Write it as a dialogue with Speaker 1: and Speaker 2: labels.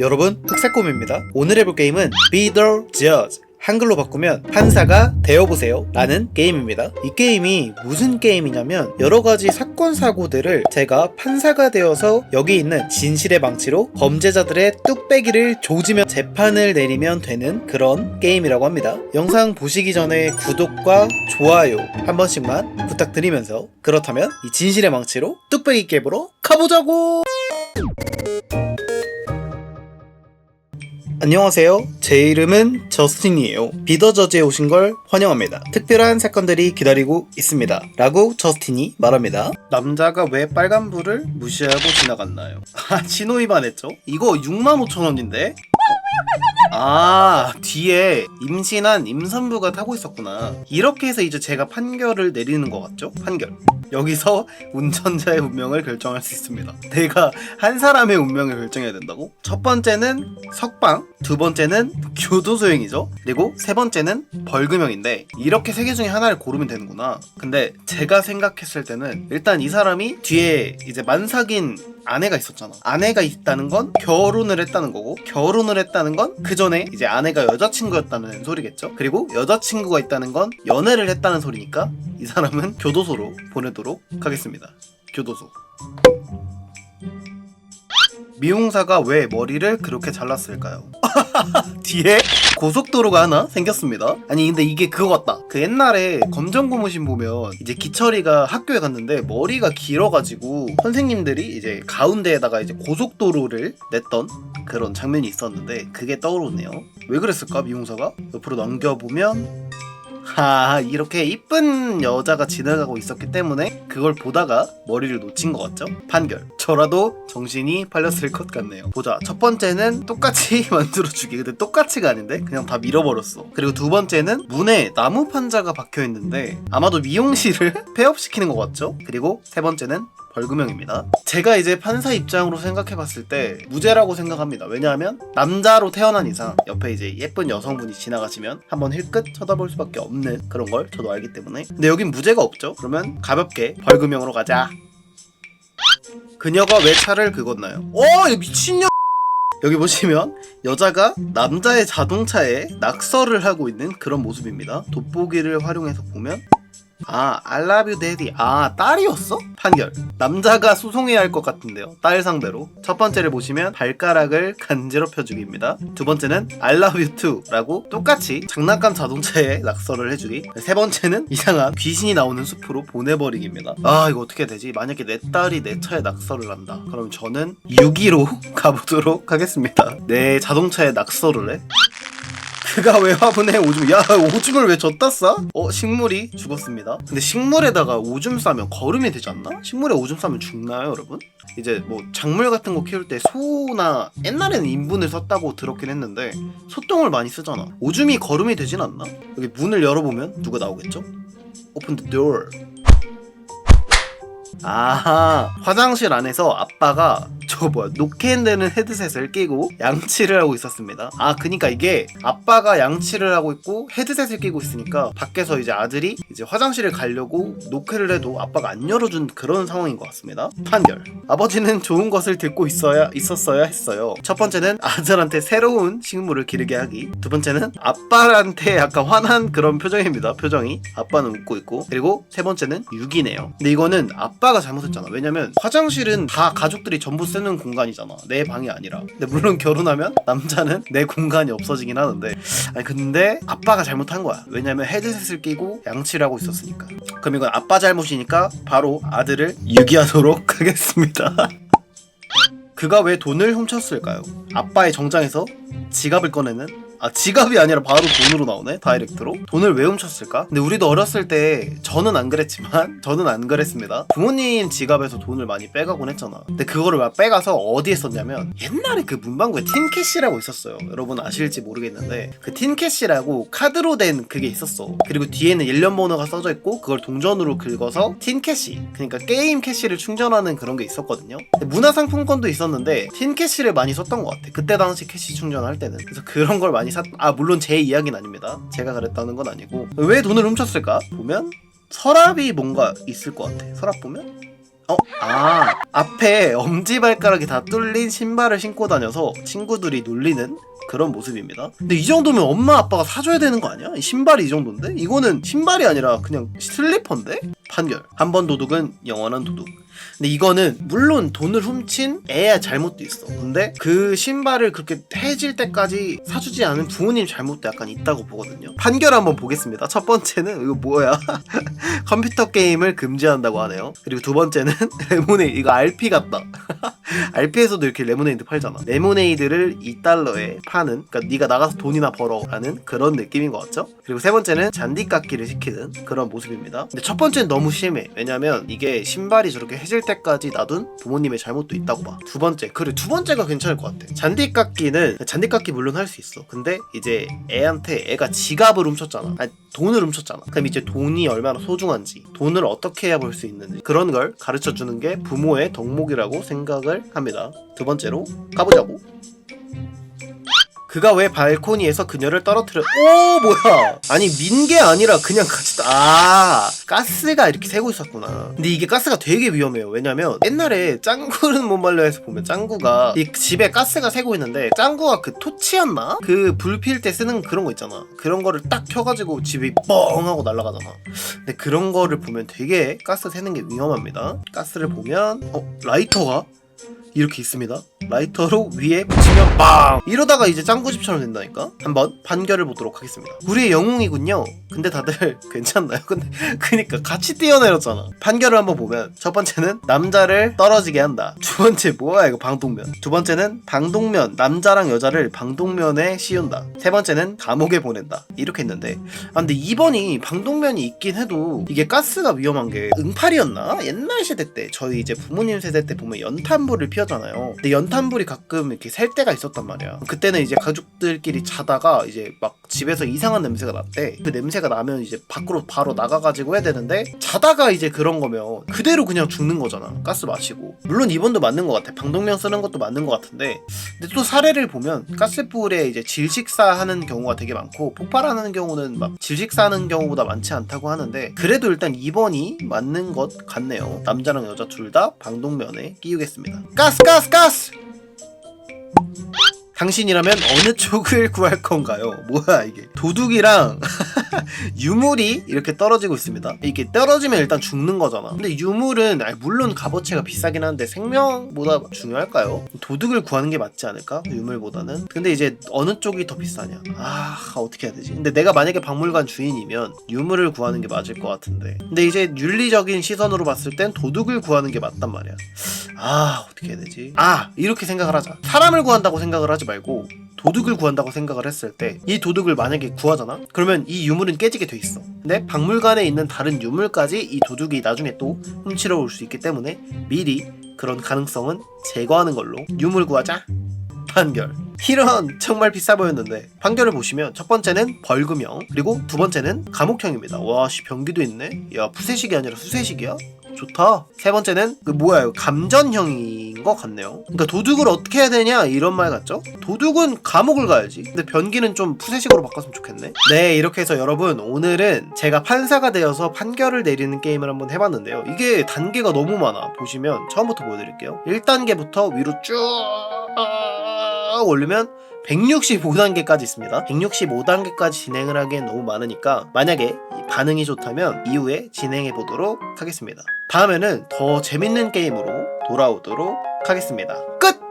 Speaker 1: 여러분 흑사꿈입니다. 오늘 해볼 게임은 Be the Judge. 한글로 바꾸면 판사가 되어보세요 라는 게임입니다. 이 게임이 무슨 게임이냐면 여러가지 사건 사고들을 제가 판사가 되어서 여기 있는 진실의 망치로 범죄자들의 뚝배기를 조지며 재판을 내리면 되는 그런 게임이라고 합니다. 영상 보시기 전에 구독과 좋아요 한 번씩만 부탁드리면서 그렇다면 이 진실의 망치로 뚝배기 깨보러 가보자고 안녕하세요. 제 이름은 저스틴이에요. 비더저지에 오신 걸 환영합니다. 특별한 사건들이 기다리고 있습니다. 라고 저스틴이 말합니다. 남자가 왜 빨간불을 무시하고 지나갔나요? 아, 신호위반 했죠? 이거 65,000원인데? 아, 뒤에 임신한 임산부가 타고 있었구나. 이렇게 해서 이제 제가 판결을 내리는 것 같죠? 판결. 여기서 운전자의 운명을 결정할 수 있습니다. 내가 한 사람의 운명을 결정해야 된다고? 첫 번째는 석방, 두 번째는 교도소행이죠. 그리고 세 번째는 벌금형인데 이렇게 세 개 중에 하나를 고르면 되는구나. 근데 제가 생각했을 때는 일단 이 사람이 뒤에 이제 만삭인 아내가 있었잖아. 아내가 있다는 건 결혼을 했다는 거고 결혼을 했다는 건 그 전에 이제 아내가 여자친구였다는 소리겠죠. 그리고 여자친구가 있다는 건 연애를 했다는 소리니까 이 사람은 교도소로 보내도록 하겠습니다. 교도소. 미용사가 왜 머리를 그렇게 잘랐을까요? 뒤에 고속도로가 하나 생겼습니다. 아니 근데 이게 그거 같다. 그 옛날에 검정 고무신 보면 이제 기철이가 학교에 갔는데 머리가 길어가지고 선생님들이 이제 가운데에다가 이제 고속도로를 냈던 그런 장면이 있었는데 그게 떠오르네요. 왜 그랬을까 미용사가? 옆으로 넘겨보면 아 이렇게 이쁜 여자가 지나가고 있었기 때문에 그걸 보다가 머리를 놓친 것 같죠? 판결. 저라도 정신이 팔렸을 것 같네요. 보자 첫 번째는 똑같이 만들어주기. 근데 똑같이가 아닌데? 그냥 다 밀어버렸어. 그리고 두 번째는 문에 나무 판자가 박혀있는데 아마도 미용실을 폐업시키는 것 같죠? 그리고 세 번째는 벌금형입니다. 제가 이제 판사 입장으로 생각해 봤을 때 무죄라고 생각합니다. 왜냐하면 남자로 태어난 이상 옆에 이제 예쁜 여성분이 지나가시면 한번 힐끗 쳐다볼 수밖에 없는 그런 걸 저도 알기 때문에 근데 여긴 무죄가 없죠. 그러면 가볍게 벌금형으로 가자. 그녀가 왜 차를 긁었나요? 어, 이 미친년! 여기 보시면 여자가 남자의 자동차에 낙서를 하고 있는 그런 모습입니다. 돋보기를 활용해서 보면 아, you daddy. 아, 딸이었어? 판결. 남자가 소송해야 할 것 같은데요. 딸 상대로. 첫 번째를 보시면 발가락을 간지럽혀 주기입니다. 두 번째는 I love you too. 라고 똑같이 장난감 자동차에 낙서를 해주기. 세 번째는 이상한 귀신이 나오는 숲으로 보내버리기입니다. 아, 이거 어떻게 되지? 만약에 내 딸이 내 차에 낙서를 한다. 그럼 저는 6기로 가보도록 하겠습니다. 내 자동차에 낙서를 해? 그가 왜 화분에 오줌 야 오줌을 왜 줬다 싸? 어 식물이 죽었습니다 근데 식물에다가 오줌 싸면 거름이 되지 않나? 식물에 오줌 싸면 죽나요 여러분? 이제 뭐 작물 같은 거 키울 때 소나 옛날에는 인분을 썼다고 들었긴 했는데 소똥을 많이 쓰잖아 오줌이 거름이 되진 않나? 여기 문을 열어보면 누가 나오겠죠? Open the door 아하 화장실 안에서 아빠가 저거 뭐야 노캔되는 헤드셋을 끼고 양치를 하고 있었습니다. 아 그니까 이게 아빠가 양치를 하고 있고 헤드셋을 끼고 있으니까 밖에서 이제 아들이 이제 화장실을 가려고 노크를 해도 아빠가 안 열어준 그런 상황인 것 같습니다. 판결. 아버지는 좋은 것을 듣고 있어야 있었어야 했어요. 첫 번째는 아들한테 새로운 식물을 기르게 하기. 두 번째는 아빠한테 약간 화난 그런 표정입니다 표정이. 아빠는 웃고 있고. 그리고 세 번째는 6이네요. 근데 이거는 아빠가 잘못했잖아. 왜냐면 화장실은 다 가족들이 전부 쓰는 공간이잖아. 내 방이 아니라. 근데 물론 결혼하면 남자는 내 공간이 없어지긴 하는데. 아니 근데 아빠가 잘못한 거야. 왜냐면 헤드셋을 끼고 양치를 하고 있었으니까. 그럼 이건 아빠 잘못이니까 바로 아들을 유기하도록 하겠습니다. 그가 왜 돈을 훔쳤을까요? 아빠의 정장에서 지갑을 꺼내는 아 지갑이 아니라 바로 돈으로 나오네 다이렉트로? 돈을 왜 훔쳤을까? 근데 우리도 어렸을 때 저는 안 그랬지만 저는 안 그랬습니다. 부모님 지갑에서 돈을 많이 빼가곤 했잖아. 근데 그거를 막 빼가서 어디에 썼냐면 옛날에 그 문방구에 팀캐시라고 있었어요. 여러분 아실지 모르겠는데 그 팀캐시라고 카드로 된 그게 있었어. 그리고 뒤에는 일련 번호가 써져 있고 그걸 동전으로 긁어서 팀캐시 그러니까 게임 캐시를 충전하는 그런 게 있었거든요. 문화상품권도 있었는데 팀캐시를 많이 썼던 것 같아. 그때 당시 캐시 충전할 때는. 그래서 그런 걸 많이 샀... 아 물론 제 이야기는 아닙니다 제가 그랬다는 건 아니고 왜 돈을 훔쳤을까? 보면 서랍이 뭔가 있을 것 같아 서랍 보면 어? 아 앞에 엄지발가락이 다 뚫린 신발을 신고 다녀서 친구들이 놀리는 그런 모습입니다. 근데 이 정도면 엄마 아빠가 사줘야 되는 거 아니야? 이 신발이 이 정도인데? 이거는 신발이 아니라 그냥 슬리퍼인데? 판결. 한 번 도둑은 영원한 도둑. 근데 이거는 물론 돈을 훔친 애야 잘못도 있어. 근데 그 신발을 그렇게 해질 때까지 사주지 않은 부모님 잘못도 약간 있다고 보거든요. 판결 한번 보겠습니다. 첫 번째는 이거 뭐야? 컴퓨터 게임을 금지한다고 하네요. 그리고 두 번째는 레모네이드 이거 RP 같다. RP에서도 이렇게 레모네이드 팔잖아. 레모네이드를 2달러에 파는, 그러니까 네가 나가서 돈이나 벌어라는 그런 느낌인 것 같죠? 그리고 세 번째는 잔디깎기를 시키는 그런 모습입니다. 근데 첫 번째는 너무 심해. 왜냐면 이게 신발이 저렇게 해질 때까지 놔둔 부모님의 잘못도 있다고 봐. 두 번째, 그래 두 번째가 괜찮을 것 같아. 잔디깎기는 잔디깎기 물론 할 수 있어. 근데 이제 애한테 애가 지갑을 훔쳤잖아. 아니, 돈을 훔쳤잖아. 그럼 이제 돈이 얼마나 소중한지, 돈을 어떻게 해야 벌수 있는지 그런 걸 가르쳐 주는 게 부모의 덕목이라고 생각을 합니다. 두 번째로 가보자고. 그가 왜 발코니에서 그녀를 떨어뜨려? 오 뭐야? 아니 민 게 아니라 그냥 같이 따- 아 가스가 이렇게 새고 있었구나. 근데 이게 가스가 되게 위험해요. 왜냐면 옛날에 짱구는 못 말려에서 보면 짱구가 이 집에 가스가 새고 있는데 짱구가 그 토치였나? 그불필때 쓰는 그런 거 있잖아. 그런 거를 딱 켜가지고 집이 뻥 하고 날아가잖아. 근데 그런 거를 보면 되게 가스 새는 게 위험합니다. 가스를 보면 어 라이터가 이렇게 있습니다. 라이터로 위에 붙이면 빵! 이러다가 이제 짱구집처럼 된다니까? 한번 판결을 보도록 하겠습니다. 우리의 영웅이군요. 근데 다들 괜찮나요? 근데 그니까 같이 뛰어내렸잖아. 판결을 한번 보면 첫 번째는 남자를 떨어지게 한다. 두 번째 뭐야 이거 방독면. 두 번째는 방독면 남자랑 여자를 방독면에 씌운다. 세 번째는 감옥에 보낸다. 이렇게 했는데 아 근데 2번이 방독면이 있긴 해도 이게 가스가 위험한 게 응팔이었나? 옛날 세대 때 저희 이제 부모님 세대 때 보면 연탄불을 피웠잖아요. 근데 연탄 불이 가끔 이렇게 셀 때가 있었단 말이야. 그때는 이제 가족들끼리 자다가 이제 막 집에서 이상한 냄새가 났대. 그 냄새가 나면 이제 밖으로 바로 나가가지고 해야 되는데 자다가 이제 그런 거면 그대로 그냥 죽는 거잖아. 가스 마시고. 물론 2번도 맞는 것 같아. 방독면 쓰는 것도 맞는 것 같은데 근데 또 사례를 보면 가스불에 이제 질식사하는 경우가 되게 많고 폭발하는 경우는 막 질식사하는 경우보다 많지 않다고 하는데 그래도 일단 2번이 맞는 것 같네요. 남자랑 여자 둘 다 방독면에 끼우겠습니다. 가스 가스 가스! 당신이라면 어느 쪽을 구할 건가요? 뭐야 이게 도둑이랑 유물이 이렇게 떨어지고 있습니다. 이게 떨어지면 일단 죽는 거잖아. 근데 유물은 물론 값어치가 비싸긴 한데 생명보다 중요할까요? 도둑을 구하는 게 맞지 않을까? 유물보다는. 근데 이제 어느 쪽이 더 비싸냐? 아 어떻게 해야 되지? 근데 내가 만약에 박물관 주인이면 유물을 구하는 게 맞을 것 같은데. 근데 이제 윤리적인 시선으로 봤을 땐 도둑을 구하는 게 맞단 말이야. 아 어떻게 해야 되지? 아 이렇게 생각을 하자. 사람을 구한다고 생각을 하지 말고 도둑을 구한다고 생각을 했을 때 이 도둑을 만약에 구하잖아? 그러면 이 유물은 깨지게 돼 있어. 근데 박물관에 있는 다른 유물까지 이 도둑이 나중에 또 훔치러 올 수 있기 때문에 미리 그런 가능성은 제거하는 걸로 유물 구하자. 판결. 이런 정말 비싸 보였는데 판결을 보시면 첫 번째는 벌금형 그리고 두 번째는 감옥형입니다. 와씨 변기도 있네. 야 푸세식이 아니라 수세식이야? 좋다. 세 번째는 그 뭐야 감전형인 것 같네요. 그러니까 도둑을 어떻게 해야 되냐 이런 말 같죠? 도둑은 감옥을 가야지. 근데 변기는 좀 푸세식으로 바꿨으면 좋겠네. 네 이렇게 해서 여러분 오늘은 제가 판사가 되어서 판결을 내리는 게임을 한번 해봤는데요. 이게 단계가 너무 많아. 보시면 처음부터 보여드릴게요. 1단계부터 위로 쭉 올리면 165단계까지 있습니다. 165단계까지 진행을 하기엔 너무 많으니까 만약에 이 반응이 좋다면 이후에 진행해 보도록 하겠습니다. 다음에는 더 재밌는 게임으로 돌아오도록 하겠습니다. 끝!